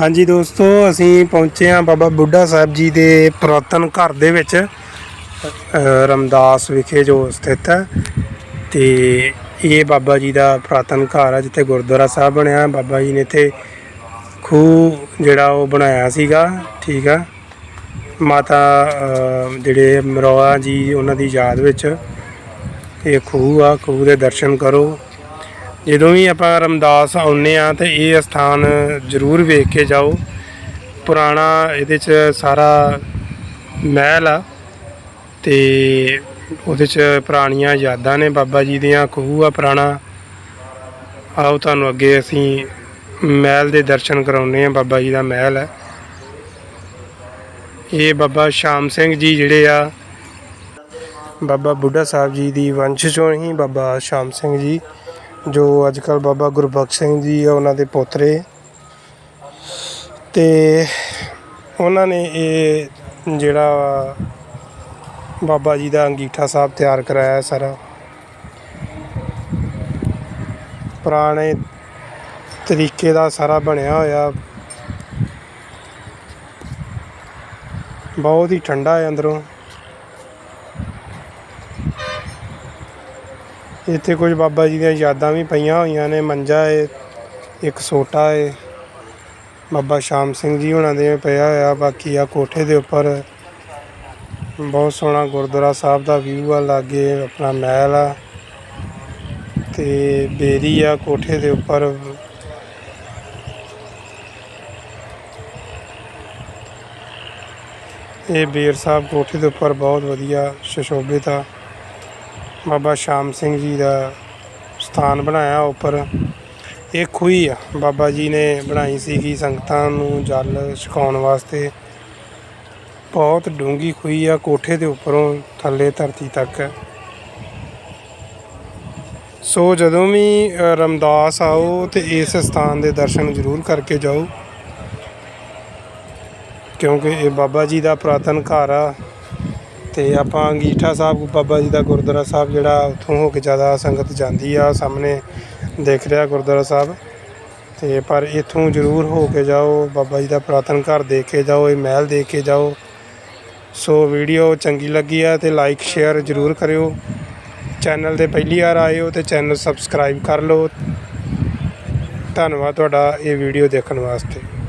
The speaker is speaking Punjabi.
ਹਾਂਜੀ ਦੋਸਤੋ, ਅਸੀਂ ਪਹੁੰਚੇ ਹਾਂ ਬਾਬਾ ਬੁੱਢਾ ਸਾਹਿਬ ਜੀ ਦੇ ਪੁਰਾਤਨ ਘਰ ਦੇ ਵਿੱਚ ਰਮਦਾਸ ਵਿਖੇ ਜੋ ਸਥਿਤ ਹੈ। ਤੇ ਇਹ ਬਾਬਾ ਜੀ ਦਾ ਪੁਰਾਤਨ ਘਰ ਹੈ, ਜਿੱਥੇ ਗੁਰਦੁਆਰਾ ਸਾਹਿਬ ਬਣਿਆ ਬਾਬਾ ਜੀ ਨੇ ਇੱਥੇ ਖੂਹ ਜਿਹੜਾ ਉਹ ਬਣਾਇਆ ਸੀਗਾ, ਠੀਕ ਆ। ਮਾਤਾ ਜਿਹੜੇ ਮਰੋਆ ਜੀ, ਉਹਨਾਂ ਦੀ ਯਾਦ ਵਿੱਚ, ਇਹ ਖੂਹ ਆ, ਖੂਹ ਦੇ ਦਰਸ਼ਨ ਕਰੋ। ਜਦੋਂ ਵੀ ਆਪਾਂ ਰਮਦਾਸ ਆਉਂਦੇ ਆ ਤੇ ਇਹ ਸਥਾਨ ਜ਼ਰੂਰ ਵੇਖ ਕੇ ਜਾਓ। ਪੁਰਾਣਾ ਇਹਦੇ ਚ ਸਾਰਾ ਮਹਿਲ ਆ ਤੇ ਉਹਦੇ ਚ ਪੁਰਾਣੀਆਂ ਯਾਦਾਂ ਨੇ ਬਾਬਾ ਜੀ ਦੀਆਂ, ਖੂਹ ਆ ਪੁਰਾਣਾ। ਆਓ ਤੁਹਾਨੂੰ ਅੱਗੇ ਅਸੀਂ ਮਹਿਲ ਦੇ ਦਰਸ਼ਨ ਕਰਾਉਂਦੇ ਆ ਬਾਬਾ ਜੀ ਦਾ ਮਹਿਲ ਹੈ। ਇਹ ਬਾਬਾ ਸ਼ਾਮ ਸਿੰਘ ਜੀ ਜਿਹੜੇ ਆ, ਬਾਬਾ ਬੁੱਢਾ ਸਾਹਿਬ ਜੀ ਦੀ ਵੰਸ਼ ਚੋਂ ਹੀ ਬਾਬਾ ਸ਼ਾਮ ਸਿੰਘ ਜੀ ਜੋ ਅੱਜ ਕੱਲ ਬਾਬਾ ਗੁਰਬਖਸ਼ ਸਿੰਘ ਜੀ ਆ, ਉਹਨਾਂ ਦੇ ਪੋਤਰੇ। ਤੇ ਉਹਨਾਂ ਨੇ ਇਹ ਜਿਹੜਾ ਬਾਬਾ ਜੀ ਦਾ ਅੰਗੀਠਾ ਸਾਹਿਬ ਤਿਆਰ ਕਰਾਇਆ ਸਾਰਾ। ਪੁਰਾਣੇ ਤਰੀਕੇ ਦਾ ਸਾਰਾ ਬਣਿਆ ਹੋਇਆ। ਬਹੁਤ ਹੀ ਠੰਡਾ ਹੈ ਅੰਦਰੋਂ। ਇੱਥੇ ਕੁਝ ਬਾਬਾ ਜੀ ਦੀਆਂ ਯਾਦਾਂ ਵੀ ਪਈਆਂ ਹੋਈਆਂ ਨੇ। ਮੰਜਾ ਏ, ਇੱਕ ਸੋਟਾ ਏ। ਬਾਬਾ ਸ਼ਾਮ ਸਿੰਘ ਜੀ ਉਹਨਾਂ ਦੇ ਪਿਆ ਹੋਇਆ। ਬਾਕੀ ਆ ਕੋਠੇ ਦੇ ਉੱਪਰ ਬਹੁਤ ਸੋਹਣਾ ਗੁਰਦੁਆਰਾ ਸਾਹਿਬ ਦਾ ਵਿਊ ਆ। ਲਾਗੇ ਆਪਣਾ ਮਹਿਲ ਆ ਤੇ ਬੇਰੀ ਆ ਕੋਠੇ ਦੇ ਉੱਪਰ। ਇਹ ਬੇਰ ਸਾਹਿਬ ਕੋਠੇ ਦੇ ਉੱਪਰ ਬਹੁਤ ਵਧੀਆ ਸੁਸ਼ੋਭਿਤ ਆ। ਬਾਬਾ ਸ਼ਾਮ ਸਿੰਘ ਜੀ ਦਾ ਸਥਾਨ ਬਣਾਇਆ ਉੱਪਰ। ਇਹ ਖੂਹੀ ਆ। ਬਾਬਾ ਜੀ ਨੇ ਬਣਾਈ ਸੀਗੀ ਸੰਗਤਾਂ ਨੂੰ ਜਲ ਛਕਾਉਣ ਵਾਸਤੇ। ਬਹੁਤ ਡੂੰਗੀ ਖੂਹੀ ਆ, ਕੋਠੇ ਦੇ ਉੱਪਰੋਂ ਥੱਲੇ ਧਰਤੀ ਤੱਕ। ਸੋ ਜਦੋਂ ਵੀ ਰਮਦਾਸ ਆਓ ਤੇ ਇਸ ਸਥਾਨ ਦੇ ਦਰਸ਼ਨ ਜ਼ਰੂਰ ਕਰਕੇ ਜਾਓ। ਕਿਉਂਕਿ ਇਹ ਬਾਬਾ ਜੀ ਦਾ ਪੁਰਾਤਨ ਘਰ ਆ। ਤੇ ਆਪਾਂ ਅੰਗੀਠਾ ਸਾਹਿਬ, ਬਾਬਾ ਜੀ ਦਾ ਗੁਰਦੁਆਰਾ ਸਾਹਿਬ ਜਿਹੜਾ ਉੱਥੋਂ ਹੋ ਕੇ ਜ਼ਿਆਦਾ ਸੰਗਤ ਜਾਂਦੀ ਆ, ਸਾਹਮਣੇ ਦੇਖ ਰਿਹਾ ਗੁਰਦੁਆਰਾ ਸਾਹਿਬ। ਤੇ ਪਰ ਇੱਥੋਂ ਜ਼ਰੂਰ ਹੋ ਕੇ ਜਾਓ, ਬਾਬਾ ਜੀ ਦਾ ਪੁਰਾਤਨ ਘਰ ਦੇਖ ਕੇ ਜਾਓ, ਇਹ ਮਹਿਲ ਦੇਖ ਕੇ ਜਾਓ। ਸੋ ਵੀਡੀਓ ਚੰਗੀ ਲੱਗੀ ਆ ਤੇ ਲਾਈਕ, ਸ਼ੇਅਰ ਜ਼ਰੂਰ ਕਰਿਓ। ਚੈਨਲ ਤੇ ਪਹਿਲੀ ਵਾਰ ਆਏ ਹੋ ਤੇ ਚੈਨਲ ਸਬਸਕ੍ਰਾਈਬ ਕਰ ਲਓ। ਧੰਨਵਾਦ ਤੁਹਾਡਾ ਇਹ ਵੀਡੀਓ ਦੇਖਣ ਵਾਸਤੇ।